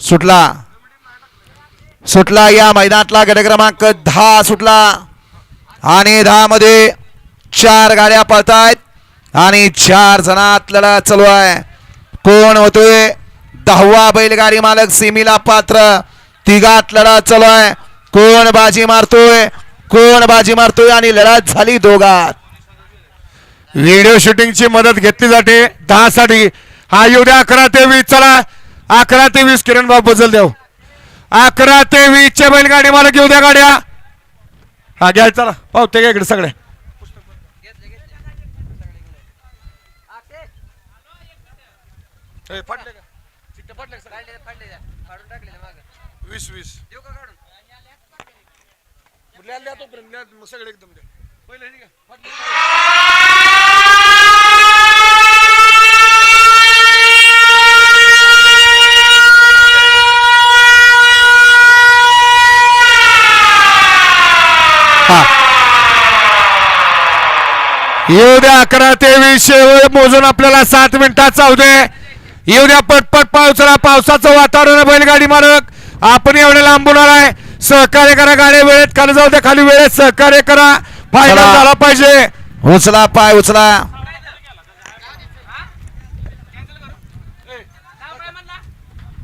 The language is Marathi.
सुटला. सुटला या मैदानातला गट क्रमांक दहा सुटला. आणि दहा मध्ये चार गाड्या पळतायत. आणि चार जणात लढा चालू आहे. कोण होतोय? दहावा बैलगाडी मालक सिमीला पात्र. तिघात लढा चालू आहे. कोण बाजी मारतोय? कोण बाजी मारतोय? आणि लढत झाली दोघात. व्हिडिओ शूटिंगची मदत घेतली जाते. दहा साठी हा येऊ द्या. अकरा ते वीस चला. अकरा ते वीस किरण बाबू बदल देव अकरा ते वीस चे बैलगाडी मला घेऊ द्या गाड्या. हा घ्या चला. पावते घ्या इकडे का? का सगळ्या? वीस वीस. सगळे एकदम द्या. पहिले हे. येऊ द्या अकरा ते वीस शेवट मोजून आपल्याला सात मिनिटात चावू दे. येऊ द्या पटपट पावसाळा पावसाचं वातावरण बैलगाडी मालक. आपण एवढे लांबून आहे सहकार्य करा गाड्या वेळेत खाली जाऊ द्या खाली वेळेत सहकार्य करा. फायदा चला. झाला पाहिजे. उचला पाय उचला.